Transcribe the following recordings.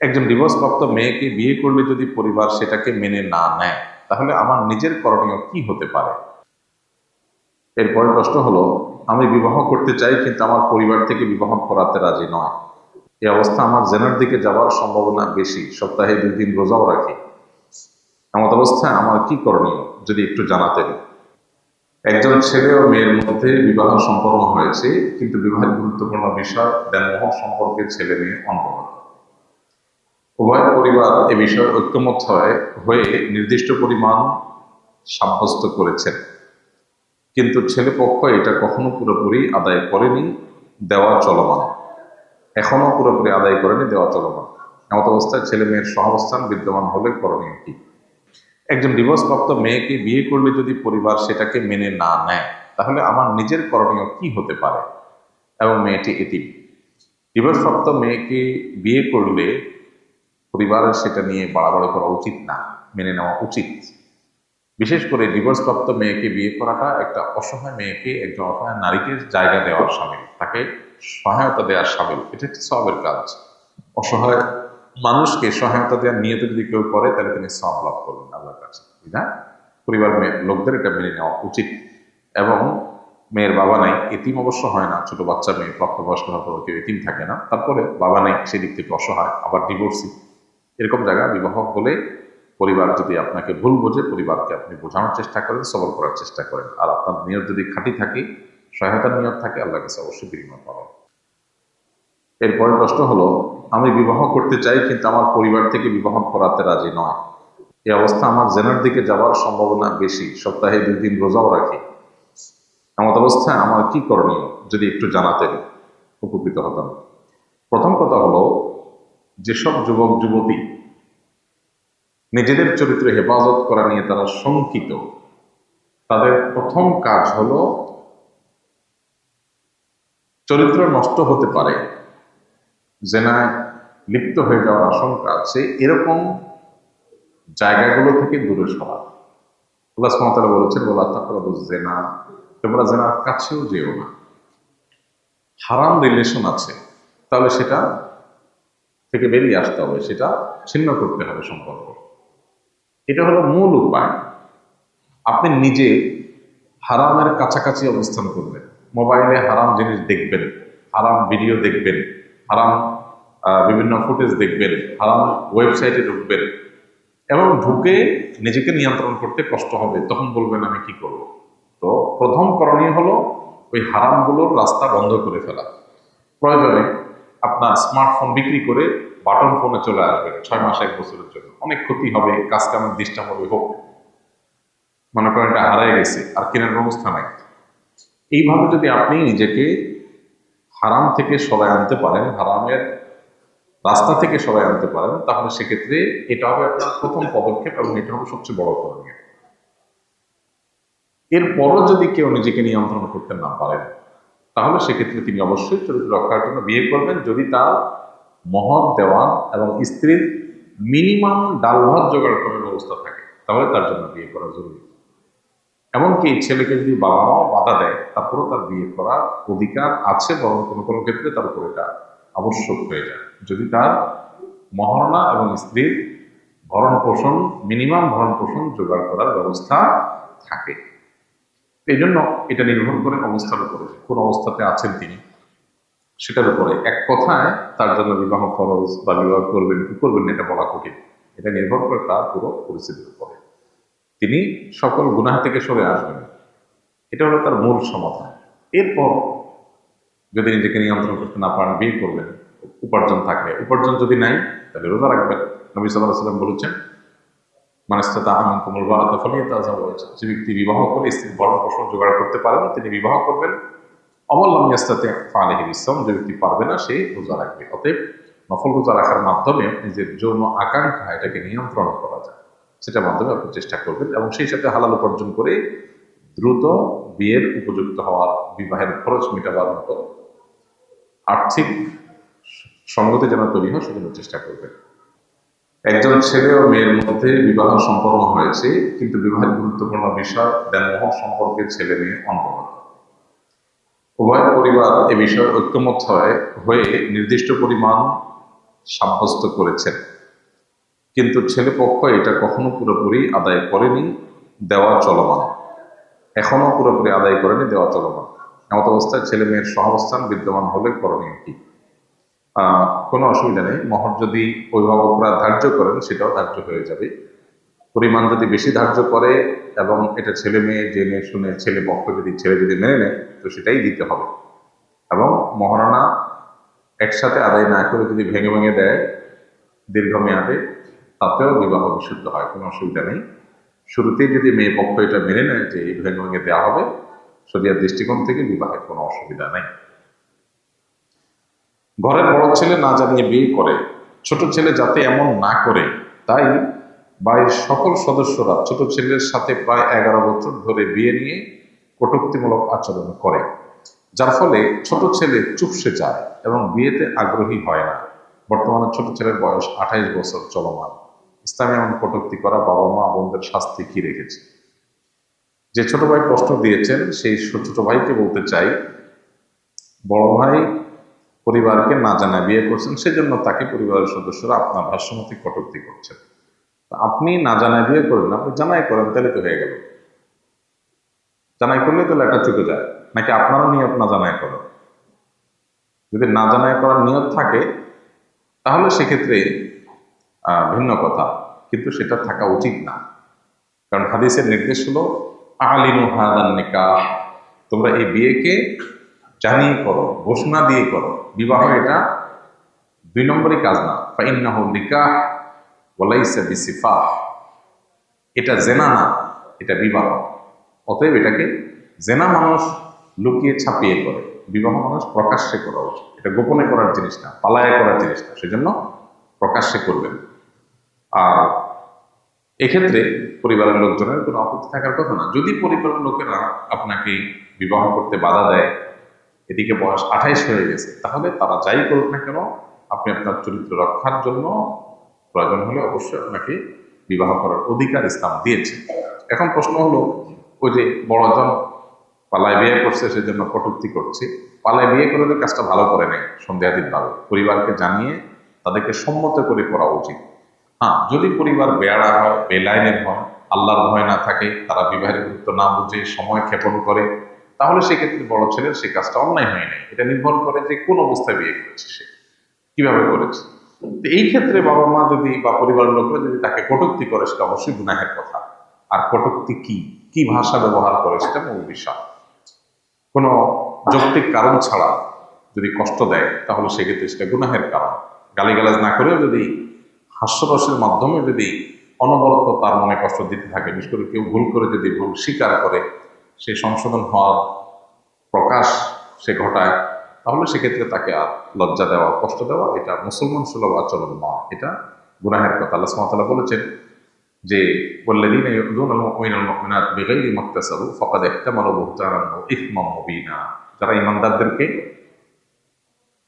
একজন ডিভোর্সপ্রাপ্ত মেয়েকে বিয়ে করলে যদি পরিবার সেটাকে মেনে না নেয়, তাহলে আমার নিজের করণীয় কি হতে পারে? এরপরের প্রশ্ন হলো, আমি বিবাহ করতে চাই কিন্তু আমার পরিবার থেকে বিবাহ করাতে রাজি নয়। এই অবস্থা আমার জেনার দিকে যাওয়ার সম্ভাবনা বেশি, সপ্তাহে দুই দিন রোজাও রাখি। এমত অবস্থায় আমার কি করণীয়, যদি একটু জানাতেন? একজন ছেলে ও মেয়ের মধ্যে বিবাহ সম্পন্ন হয়েছে, কিন্তু বিবাহের গুরুত্বপূর্ণ বিষয় দেনমোহন সম্পর্কে ছেলে মেয়ে অনবরত। উভয় পরিবার এ বিষয়ে ঐক্যমত হয়ে নির্দিষ্ট পরিমাণ সাব্যস্ত করেছেন। কিন্তু ছেলে পক্ষ এটা কখনো পুরোপুরি আদায় করেনি, দেওয়া চলমান। এখনও পুরোপুরি আদায় করেনি, দেওয়া চলমান। এমত অবস্থায় ছেলে মেয়ের সহাবস্থান বিদ্যমান হলে করণীয় কি? একজন ডিভোর্সপ্রাপ্ত মেয়েকে বিয়ে করলে যদি পরিবার সেটাকে মেনে না নেয়, তাহলে আমার নিজের করণীয় কি হতে পারে? এবং মেয়েটি এটি ডিভোর্সপ্রাপ্ত মেয়েকে বিয়ে করলে পরিবারের সেটা নিয়ে বাড়াবাড়ি করা উচিত না, মেনে নেওয়া উচিত। বিশেষ করে ডিভোর্সপ্রাপ্ত মেয়েকে বিয়ে করাটা একটা অসহায় মেয়েকে, একজন অসহায় নারীকে জায়গা দেওয়ার সামিল, তাকে সহায়তা দেওয়ার সামিল। এটা একটি সবের কাজ। অসহায় মানুষকে সহায়তা দেওয়ার নিয়ত যদি কেউ করে, তাহলে তিনি সব লাভ করবেন আল্লাহর কাছে। না? পরিবার লোকদের এটা মেনে নেওয়া উচিত। এবং মেয়ের বাবা নাই, এতিম অবশ্য হয় না। ছোট বাচ্চা মেয়ে, প্রাপ্তবয়স্ক হওয়ার পর কেউ এতিম থাকে না। তারপরে বাবা নেই, সেদিক থেকে অসহায়, আবার ডিভোর্সি এরকম জায়গা, বিবাহ হলে পরিবার যদি আপনাকে ভুল বোঝে, পরিবারকে আপনি বোঝানোর চেষ্টা করেন, সবল করার চেষ্টা করেন। আর আপনার নিয়ত যদি খাঁটি থাকে, সহায়তার নিয়ত থাকে আল্লাহ কাছে অবশ্যই বিনিময় পাবেন। এরপরের প্রশ্ন হলো, আমি বিবাহ করতে চাই, কিন্তু আমার পরিবার থেকে বিবাহ করাতে রাজি নয়। এই অবস্থা আমার জেনার দিকে যাওয়ার সম্ভাবনা বেশি। সপ্তাহে দুই দিন রোজাও রাখি। এমত অবস্থায় আমার কি করণীয়, যদি একটু জানাতেন, উপকৃত হতাম। প্রথম কথা হলো যেসব যুবক, যুবতী নিজেদের চরিত্র হেফাজত করা নিয়ে তারা শঙ্কিত, তাদের প্রথম কাজ হল চরিত্র নষ্ট হতে পারে, জেনায় লিপ্ত হয়ে যাওয়ার আশঙ্কা আছে, এরকম জায়গাগুলো থেকে দূরে সরা। আল্লাহ সুমতালা বলেছেন বলা তাকরাবু জেনা তোমরা জেনার কাছেও যেও না। হারাম রিলেশন আছে, তাহলে সেটা থেকে বেরিয়ে আসতে হবে, সেটা ছিন্ন করতে হবে সম্পর্ক। এটা হলো মূল উপায়। আপনি নিজে হারামের কাছাকাছি অবস্থান করবেন। মোবাইলে হারাম জিনিস দেখবেন, হারাম ভিডিও দেখবেন, হারাম বিভিন্ন ফুটেজ দেখবেন, হারাম ওয়েবসাইটে ঢুকবেন এবং ঢুকে নিজেকে নিয়ন্ত্রণ করতে কষ্ট হবে, তখন বলবেন, আমি কি করব? তো প্রথম করণীয় হলো ওই হারামগুলোর রাস্তা বন্ধ করে ফেলা। প্রয়োজনে আপনার স্মার্টফোন বিক্রি করে বাটন ফোনে চলে আসবেন ছয় মাস, এক বছরের জন্য। অনেক ক্ষতি হবে, কাজ কামের ডিস্টার্ব হবে হোক। মনে করেন এটা হারাই গেছে, আর কেনার ব্যবস্থা নাই। এইভাবে যদি আপনি নিজেকে হারাম থেকে সবাই আনতে পারেন, হারামের রাস্তা থেকে সবাই আনতে পারেন, তাহলে সেক্ষেত্রে এটা হবে আপনার প্রথম পদক্ষেপ এবং এটা হবে সবচেয়ে বড় করণীয়। এরপরও যদি কেউ নিজেকে নিয়ন্ত্রণ করতে না পারেন তাহলে সেক্ষেত্রে তিনি অবশ্যই চরিত্র রক্ষার জন্য বিয়ে করবেন। যদি তার মহৎ দেওয়ান এবং স্ত্রীর মিনিমাম ডাল ভাত জোগাড় করার ব্যবস্থা থাকে, তাহলে তার জন্য বিয়ে করা জরুরি। এমনকি ছেলেকে যদি বাবা মাও বাধা দেয়, তারপরেও তার বিয়ে করার অধিকার আছে বরং কোনো কোনো ক্ষেত্রে তার উপর এটা আবশ্যক হয়ে যায়। যদি তার মহারণা এবং স্ত্রীর ভরণ পোষণ মিনিমাম ভরণ পোষণ জোগাড় করার ব্যবস্থা থাকে। এই জন্য এটা নির্ভর করে অবস্থার উপরে, কোন অবস্থাতে আছেন তিনি। সেটার উপরে এক কথায় তার জন্য বিবাহ খরচ বা বিবাহ করবেন, কি করবেন এটা বলা কঠিন। এটা নির্ভর করে তার পুরো পরিস্থিতির উপরে। তিনি সকল গুনাহ থেকে সরে আসবেন। এটা হলো তার মূল সমাধান। এরপর যদি নিজেকে নিয়ন্ত্রণ করতে না পারেন, বিয়ে করবেন, উপার্জন থাকবে উপার্জন যদি নাই, তাহলে রোজা রাখবেন। নবী সাল্লাহ সাল্লাম বলেছেন মানুষটা আমিন কোমল বাড়াতে ফলিয়ে তাজা যে ব্যক্তি বিবাহ করে স্ত্রীর ভরণ পোষণ জোগাড় করতে পারেন তিনি বিবাহ করবেন। অমল্লাম ইয়াস্তাতে ফালেহ ইসলাম যে ব্যক্তি পারবে না, সে রোজা রাখবে। অতএব নফল রোজা রাখার মাধ্যমে নিজের যৌন আকাঙ্ক্ষা, এটাকে নিয়ন্ত্রণ করা যায়। সেটার মাধ্যমে আপনি চেষ্টা করবেন এবং সেই সাথে হালাল উপার্জন করে দ্রুত বিয়ের উপযুক্ত হওয়ার, বিবাহের খরচ মেটাবার মতো আর্থিক সঙ্গতি যেন তৈরি হয়, সেজন্য চেষ্টা করবেন। একজন ছেলে ও মেয়ের মধ্যে বিবাহ সম্পন্ন হয়েছে, কিন্তু বিবাহের গুরুত্বপূর্ণ বিষয় দেনমোহন সম্পর্কে ছেলে মেয়ে অনবরত। উভয় পরিবার এ বিষয়ে ঐক্যমত হয়ে নির্দিষ্ট পরিমাণ সাব্যস্ত করেছেন। কিন্তু ছেলে পক্ষ এটা কখনো পুরোপুরি আদায় করেনি, দেওয়া চলমান। এখনও পুরোপুরি আদায় করেনি, দেওয়া চলমান। এমত অবস্থায় ছেলে মেয়ের সহাবস্থান বিদ্যমান হলে করণীয় কি? কোনো অসুবিধা নেই। মহর যদি অভিভাবকরা ধার্য করেন, সেটাও ধার্য হয়ে যাবে। পরিমাণ যদি বেশি ধার্য করে এবং এটা ছেলে মেয়ে জেনে শুনে ছেলে পক্ষ যদি, ছেলে যদি মেনে নেয়, তো সেটাই দিতে হবে। এবং মহারণা একসাথে আদায় না করে যদি ভেঙে ভেঙে দেয় দীর্ঘমেয়াদে, তাতেও বিবাহ বিশুদ্ধ হয়, কোনো অসুবিধা নেই। শুরুতেই যদি মেয়ে পক্ষ এটা মেনে নেয় যে এই ভেঙে ভেঙে দেওয়া হবে, শরিয়ার দৃষ্টিকোণ থেকে বিবাহের কোনো অসুবিধা নেই। ঘরের বড় ছেলে না জানিয়ে বিয়ে করে, ছোট ছেলে যাতে এমন না করে, তাই বাড়ির সকল সদস্যরা ছোট ছেলের সাথে প্রায় এগারো বছর ধরে বিয়ে নিয়ে কটুক্তিমূলক আচরণ করে, যার ফলে ছোট ছেলে চুপসে যায় এবং বিয়েতে আগ্রহী হয় না। বর্তমানে ছোট ছেলের বয়স আঠাইশ বছর চলমান। ইসলামে এমন কটুক্তি করা বাবা মা বোনদের শাস্তি কি রেখেছে? যে ছোট ভাই প্রশ্ন দিয়েছেন, সেই ছোট ভাইকে বলতে চাই, বড় ভাই পরিবারকে না জানায় বিয়ে করছেন, সেজন্য তাকে পরিবারের সদস্যরা আপনার ভাষ্যমতি কটূক্তি করছেন। আপনি না জানায় বিয়ে করেন আপনি জানাই করেন, তাহলে তো হয়ে গেল। জানাই করলে তো লেখা চুকে যায়, নাকি আপনারও নিয়ত না জানাই করেন? যদি না জানাই করার নিয়ত থাকে, তাহলে সেক্ষেত্রে ভিন্ন কথা, কিন্তু সেটা থাকা উচিত না। কারণ হাদিসের নির্দেশ হলো আলিনু হাদান নিকাহ, তোমরা এই বিয়েকে জানিয়ে করো, ঘোষণা দিয়ে করো। বিবাহ এটা দুই নম্বরই কাজ না। ফাইন্নাহ নিকাহ ওয়ালাইসা বিসিফা এটা জেনা না, এটা বিবাহ। অতএব এটাকে জেনা মানুষ লুকিয়ে ছাপিয়ে করে, বিবাহ মানুষ প্রকাশ্যে করা উচিত। এটা গোপনে করার জিনিস না, পালায় করার জিনিস না, সেজন্য প্রকাশ্যে করবেন। আর এক্ষেত্রে পরিবারের লোকজনের কোনো আপত্তি থাকার কথা না। যদি পরিবারের লোকেরা আপনাকে বিবাহ করতে বাধা দেয় এদিকে বয়স আঠাইশ হয়ে গেছে, তাহলে তারা যাই করুক না কেন, আপনি আপনার চরিত্র রক্ষার জন্য প্রয়োজন হলে অবশ্যই আপনাকে বিবাহ করার অধিকার ইসলাম দিয়েছে। এখন প্রশ্ন হলো, ওই যে বড়জন পালায় বিয়ে করছে, সেজন্য কটুক্তি করছে, পালায় বিয়ে করে কাজটা ভালো করে নেয় সন্দেহাতীতভাবে। পরিবারকে জানিয়ে তাদেরকে সম্মত করে করা উচিত। হ্যাঁ যদি পরিবার বেয়ারা হয়, বেলাইনের হয়, আল্লাহর ভয় না থাকে, তারা বিবাহের গুরুত্ব না বুঝে সময় ক্ষেপণ করে তাহলে সেক্ষেত্রে বড় ছেলের সে কাজটা অন্যায় হয় নাই এটা নির্ভর করে যে কোন অবস্থায় বিয়ে করেছে সে, কীভাবে করেছে। এই ক্ষেত্রে বাবা মা যদি বা পরিবারের লোকরা যদি তাকে কটূক্তি করে, সেটা অবশ্যই গুনাহের কথা। আর কটূক্তি কি? কি ভাষা ব্যবহার করে, সেটা মূল বিষয়। কোনো যৌক্তিক কারণ ছাড়া যদি কষ্ট দেয়, তাহলে সেক্ষেত্রে সেটা গুনাহের কারণ। গালিগালাজ না করেও যদি হাস্যরসের মাধ্যমে যদি অনবরত তার মনে কষ্ট দিতে থাকে, বিশেষ করে কেউ ভুল করে যদি ভুল স্বীকার করে সেই সংশোধন হওয়ার প্রকাশ সে ঘটায়, তাহলে সেক্ষেত্রে তাকে আর লজ্জা দেওয়া, কষ্ট দেওয়া, এটা মুসলমান সুলভ আচরণ নয় এটা গুনাহের কথা। আল্লাহ সুমাতালা বলেছেন যে বললেন ফকাদ একটা মানব ইফমা যারা ইমানদারদেরকে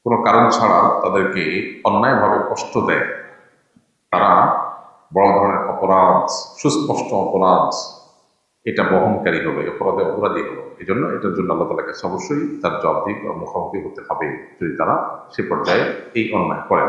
কোনো কারণ ছাড়া তাদেরকে অন্যায়ভাবে কষ্ট দেয়, তারা বড় ধরনের অপরাধ, সুস্পষ্ট অপরাধ এটা বহনকারী হবে, অপরাধে অপরাধী হবে। এই জন্য এটার জন্য আল্লাহ তালা কাছে অবশ্যই তার জবাবদিহি মুখোমুখি হতে হবে। যদি তারা সে পর্যায়ে এই অন্যায় করেন।